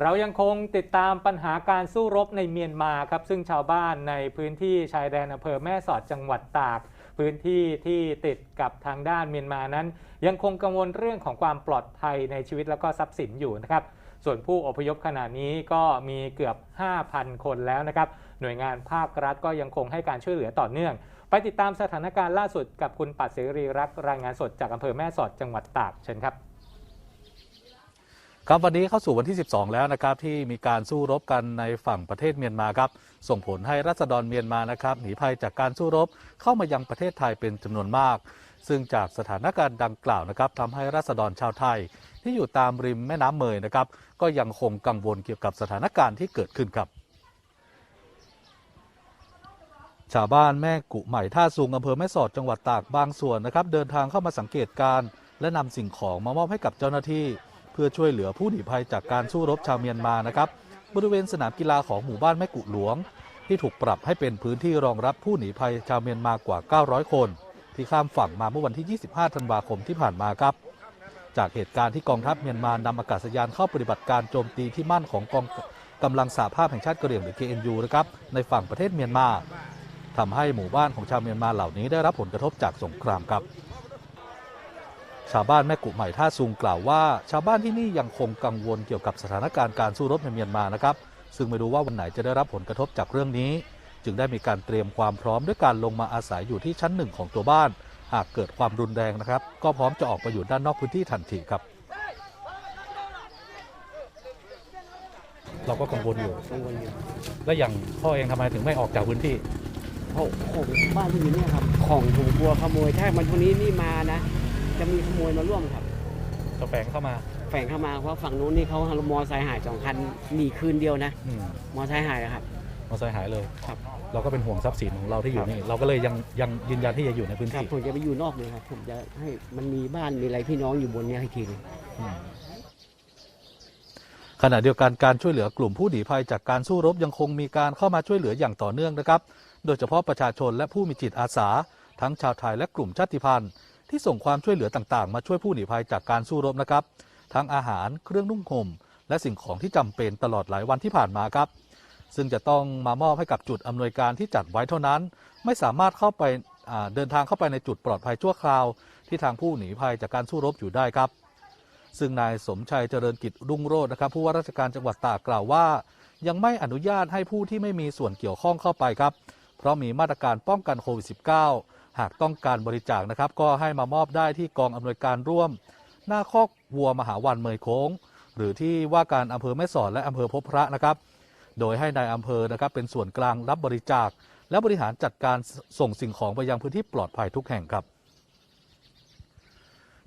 เรายังคงติดตามปัญหาการสู้รบในเมียนมาครับ ซึ่งชาวบ้านในพื้นที่ชายแดนอำเภอแม่สอดจังหวัดตาก พื้นที่ที่ติดกับทางด้านเมียนมานั้น ยังคงกังวลเรื่องของความปลอดภัยในชีวิตแล้วก็ทรัพย์สินอยู่นะครับ ส่วนผู้อพยพขณะนี้ก็มีเกือบ 5,000 คนแล้วนะครับ หน่วยงานภาครัฐก็ยังคงให้การช่วยเหลือต่อเนื่อง ไปติดตามสถานการณ์ล่าสุดกับคุณปัดเสรีรักษ์รายงานสดจากอำเภอแม่สอดจังหวัดตากเชิญครับ ครับวันนี้เข้าสู่วันที่ 12 แล้วนะครับที่มีการสู้รบกันในฝั่งประเทศเมียนมาครับส่งผลให้รัษฎรเมียนมานะครับหนีภัยจากการสู้รบเข้ามายังประเทศไทยเป็นจำนวนมาก ซึ่งจากสถานการณ์ดังกล่าวนะครับทำให้รัษฎรชาวไทย ที่อยู่ตามริมแม่น้ำเมยนะครับก็ยังคงกังวลเกี่ยวกับสถานการณ์ที่เกิดขึ้นครับชาวบ้านแม่กุใหม่ท่าซุงอำเภอแม่สอดจังหวัดตากบางส่วนนะครับเดินทางเข้ามาสังเกตการณ์และนำสิ่งของมามอบให้กับเจ้าหน้าที่ เพื่อช่วยเหลือผู้หนีภัยจากการสู้รบชาวเมียนมานะครับ บริเวณสนามกีฬาของหมู่บ้านแม่กุหลวง ที่ถูกปรับให้เป็นพื้นที่รองรับผู้หนีภัยชาวเมียนมากว่า 900 คน ที่ข้ามฝั่งมาเมื่อวันที่ 25 ธันวาคมที่ผ่านมาครับ จากเหตุการณ์ที่กองทัพเมียนมานำอากาศยานเข้าปฏิบัติการโจมตีที่มั่นของกองกำลังสหภาพแห่งชาติกะเหรี่ยงหรือ KNU นะครับในฝั่งประเทศเมียนมาทำให้หมู่บ้านของชาวเมียนมาเหล่านี้ได้รับผลกระทบจากสงครามครับ ชาวบ้านแม่กุใหม่ท่าซุงกล่าวว่า ชาวบ้านที่นี่ยังคงกังวลเกี่ยวกับสถานการณ์การสู้รบในเมียนมานะครับ ซึ่งไม่รู้ว่าวันไหนจะได้รับผลกระทบจากเรื่องนี้ จึงได้มีการเตรียมความพร้อมด้วยการลงมาอาศัยอยู่ที่ชั้นหนึ่งของตัวบ้าน หากเกิดความรุนแรงนะครับ ก็พร้อมจะออกไปอยู่ด้านนอกพื้นที่ทันทีครับ เราก็กังวลอยู่ กังวลอยู่แล้วอย่างพ่อเองทำไมถึงไม่ออกจากพื้นที่ เพราะของบ้านที่อยู่เนี่ยครับ ของผมกลัวขโมยถ้ามันวันนี้นี่มานะ จะมีขโมยมาร่วมครับจะแฝงเข้ามา แฝงเข้ามาเพราะฝั่งนู้นนี่เขามอไซค์หายสองคันหนีคืนเดียวนะอืมมอไซค์หายอะครับ มอเตอร์ไซค์หายเลย ครับ เราก็เป็นห่วงทรัพย์สินของเราที่อยู่นี่ เราก็เลยยังยังยืนยันที่จะอยู่ในพื้นครับที่ผมจะไปอยู่นอกเลยครับ ผมจะให้มันมีบ้านมีอะไรพี่น้องอยู่บนเนี้ให้ทีนึง อืม ขณะเดียวกันการช่วยเหลือกลุ่มผู้หนีภัยจากการสู้รบยังคงมีการเข้ามาช่วยเหลืออย่างต่อเนื่องนะครับ โดยเฉพาะประชาชนและผู้มีจิตอาสา ทั้งชาวไทยและกลุ่มชาติพันธุ์ ที่ส่งความช่วยเหลือต่างๆ มาช่วยผู้หนีภัยจากการสู้รบนะครับ ทั้งอาหารเครื่องนุ่งห่ม และสิ่งของที่จำเป็นตลอดหลายวันที่ผ่านมาครับ ซึ่งจะต้องมามอบให้กับจุดอำนวยการที่จัดไว้เท่านั้น ไม่สามารถเข้าไปเดินทางเข้าไปในจุดปลอดภัยชั่วคราว ที่ทางผู้หนีภัยจากการสู้รบอยู่ได้ครับ ซึ่งนายสมชัยเจริญกิจรุ่งโรจน์นะครับผู้ว่าราชการจังหวัดตากกล่าวว่า ยังไม่อนุญาตให้ผู้ที่ไม่มีส่วนเกี่ยวข้องเข้าไปครับ เพราะมีมาตรการป้องกันโควิด -19 หากต้องการบริจาคนะครับ ก็ให้มามอบได้ที่กองอำนวยการร่วม หน้าคอกวัวมหาวันเมยโค้ง หรือที่ว่าการอำเภอแม่สอดและอำเภอพบพระนะครับ โดยให้นายอำเภอนะครับเป็นส่วนกลางรับบริจาค และบริหารจัดการส่งสิ่งของไปยังพื้นที่ปลอดภัยทุกแห่งครับ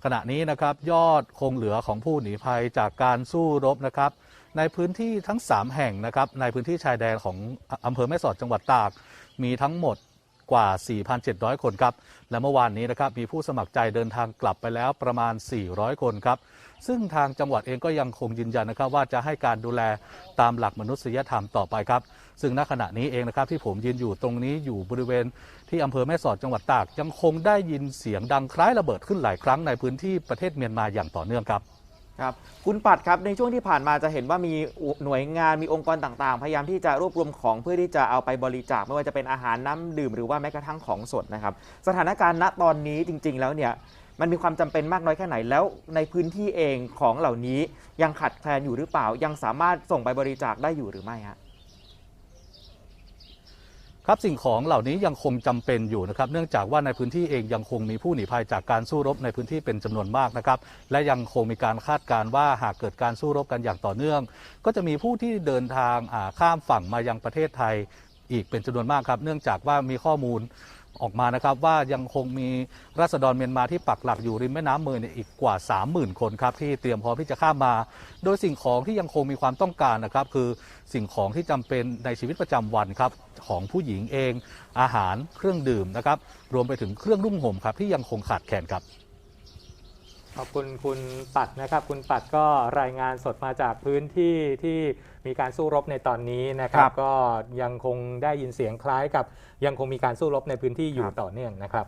ขณะนี้นะครับยอดคงเหลือของผู้หนีภัยจากการสู้รบนะครับในพื้นที่ทั้ง 3 แห่งนะครับในพื้นที่ชายแดนของอำเภอแม่สอดจังหวัดตาก มีทั้งหมด กว่า 4,700 คนครับ และเมื่อวานนี้นะครับมีผู้สมัครใจเดินทางกลับไปแล้วประมาณ 400 คนครับ ซึ่งทางจังหวัดเองก็ยังคงยืนยันนะครับว่าจะให้การดูแลตามหลักมนุษยธรรมต่อไปครับ ซึ่งณขณะนี้เองนะครับที่ผมยืนอยู่ตรงนี้อยู่บริเวณที่อำเภอแม่สอดจังหวัดตากยังคงได้ยินเสียงดังคล้ายระเบิดขึ้นหลายครั้งในพื้นที่ประเทศเมียนมาอย่างต่อเนื่องครับ ครับคุณปัดครับในช่วงที่ผ่านมาจะเห็นว่ามีหน่วยงานมีองค์กรต่างๆ พยายามที่จะรวบรวมของเพื่อที่จะเอาไปบริจาคไม่ว่าจะเป็นอาหารน้ำดื่มหรือว่าแม้กระทั่งของสดนะครับ สถานการณ์ณตอนนี้จริง ๆ แล้วเนี่ยมันมีความจำเป็นมากน้อยแค่ไหนแล้ว ในพื้นที่เองของเหล่านี้ยังขาดแคลนอยู่หรือเปล่า ยังสามารถส่งไปบริจาคได้อยู่หรือไม่ฮะ ครับสิ่งของเหล่านี้ยังคงจำเป็นอยู่นะครับ เนื่องจากว่าในพื้นที่เองยังคงมีผู้หนีภัยจากการสู้รบในพื้นที่เป็นจำนวนมากนะครับ และยังคงมีการคาดการณ์ว่าหากเกิดการสู้รบกันอย่างต่อเนื่อง ก็จะมีผู้ที่เดินทางข้ามฝั่งมายังประเทศไทย อีกเป็นจำนวนมากครับ เนื่องจากว่ามีข้อมูล ออกมานะครับว่ายังคงมีรัษฎรเมียนมาที่ปักหลักอยู่ริมแม่น้ำเมยเนี่ยอีกกว่า 30,000 คนครับที่เตรียมพร้อมที่จะข้ามมา โดยสิ่งของที่ยังคงมีความต้องการนะครับ คือสิ่งของที่จำเป็นในชีวิตประจำวันครับของผู้หญิงเอง อาหารเครื่องดื่มนะครับรวมไปถึงเครื่องรุ่งห่มครับที่ยังคงขาดแคลนครับ ขอบคุณคุณปัดนะครับ คุณปัดก็รายงานสดมาจากพื้นที่ที่มีการสู้รบในตอนนี้นะครับครับก็ยังคงได้ยินเสียงคล้ายกับยังคงมีการสู้รบในพื้นที่อยู่ครับต่อเนื่องนะครับ